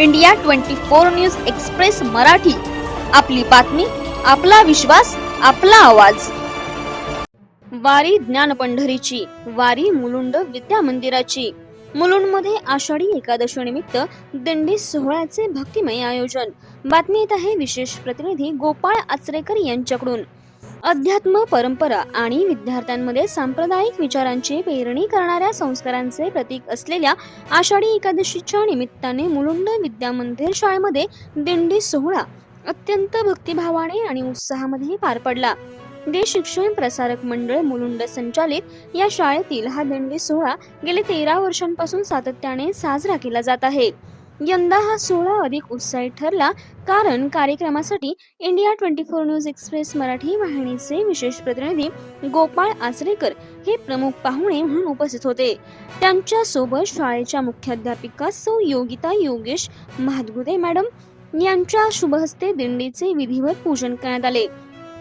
India twenty four news express Marathi. आपली बातमी आपला विश्वास आपला आवाज. वारी ज्ञान पंढरीची वारी मुलुंड विद्या मंदिराची. मुलुंडमध्ये आषाढी एकादशी निमित्त दिंडी सोहळ्याचे भक्तिमय आयोजन. बातमी येत आहे विशेष प्रतिनिधी गोपाळ आचरेकर यांच्याकडून. अध्यात्म परंपरा आणि विद्यार्थ्यांमध्ये सांप्रदायिक विचारांची पेरणी करणाऱ्या संस्कारांचे प्रतीक असलेल्या आषाढी एकादशीच्या निमित्ताने मुलुंड विद्या मंदिर शाळेमध्ये दिंडी सोहळा अत्यंत भक्तिभावाने आणि उत्साहामध्ये पार पडला. देश शिक्षण प्रसारक मंडळ मुलुंड संचालित या शाळेतील हा दिंडी सोहळा गेले तेरा वर्षांपासून सातत्याने साजरा केला जात आहे. यंदा हा सोहळा अधिक उत्साही ठरला कारण कार्यक्रमासाठी India twenty four news express Marathi वाहिनीचे विशेष प्रतिनिधी गोपाळ आचरेकर हे प्रमुख पाहुणे म्हणून उपस्थित होते. त्यांच्यासोबत शाळेच्या मुख्याध्यापिका सौ योगिता योगेश महादगुदे मॅडम यांच्या शुभहस्ते दिंडीचे विधिवत पूजन करण्यात आले.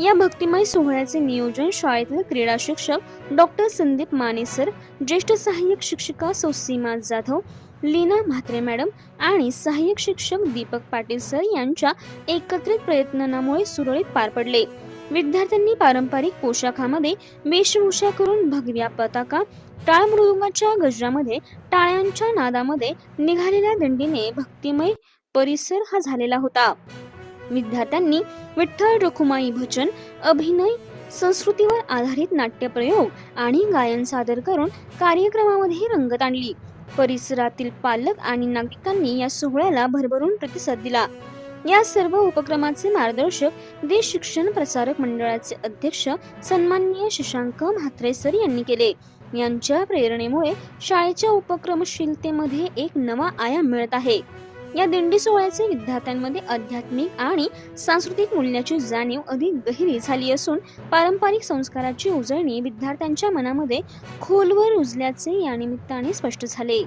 या भक्तिमय सोहळ्याचे नियोजन शाळेतील क्रीडा शिक्षक डॉक्टर संदीप मानेसर ज्येष्ठ सहाय्यक शिक्षिका सौ सीमा जाधव लीना म्हात्रे मॅडम आणि सहाय्यक शिक्षक दीपक पाटील सर यांच्या एकत्रित प्रयत्नांमुळे सुरळीत पार पडले. विद्यार्थ्यांनी पारंपरिक पोशाखामध्ये वेशभूषा करून भगव्या पताका टाळ मृदुंगाच्या गजरामध्ये टाळ्यांच्या नादामध्ये निघालेल्या दंडीने भक्तिमय परिसर हा झालेला होता. विद्यार्थ्यांनी विठ्ठल रखुमाई भजन अभिनय संस्कृतीवर आधारित नाट्यप्रयोग आणि गायन सादर करून कार्यक्रमामध्ये रंगत आणली. परिसरातील पालक आणि नागरिकांनी या सोहळ्याला भरभरून प्रतिसाद दिला. या सर्व उपक्रमाचे मार्गदर्शक देश शिक्षण प्रसारक मंडळाचे अध्यक्ष सन्माननीय शशांक म्हात्रे सर यांनी केले. यांच्या प्रेरणेमुळे शाळेच्या उपक्रमशीलतेमध्ये एक नवा आयाम मिळत आहे. या दिंडी सोहळ्याचे विद्यार्थ्यांमध्ये आध्यात्मिक आणि सांस्कृतिक मूल्याची जाणीव अधिक गहिरी झाली असून पारंपरिक संस्काराची उजळणी विद्यार्थ्यांच्या मनामध्ये खोलवर रुजल्याचे या निमित्ताने स्पष्ट झाले.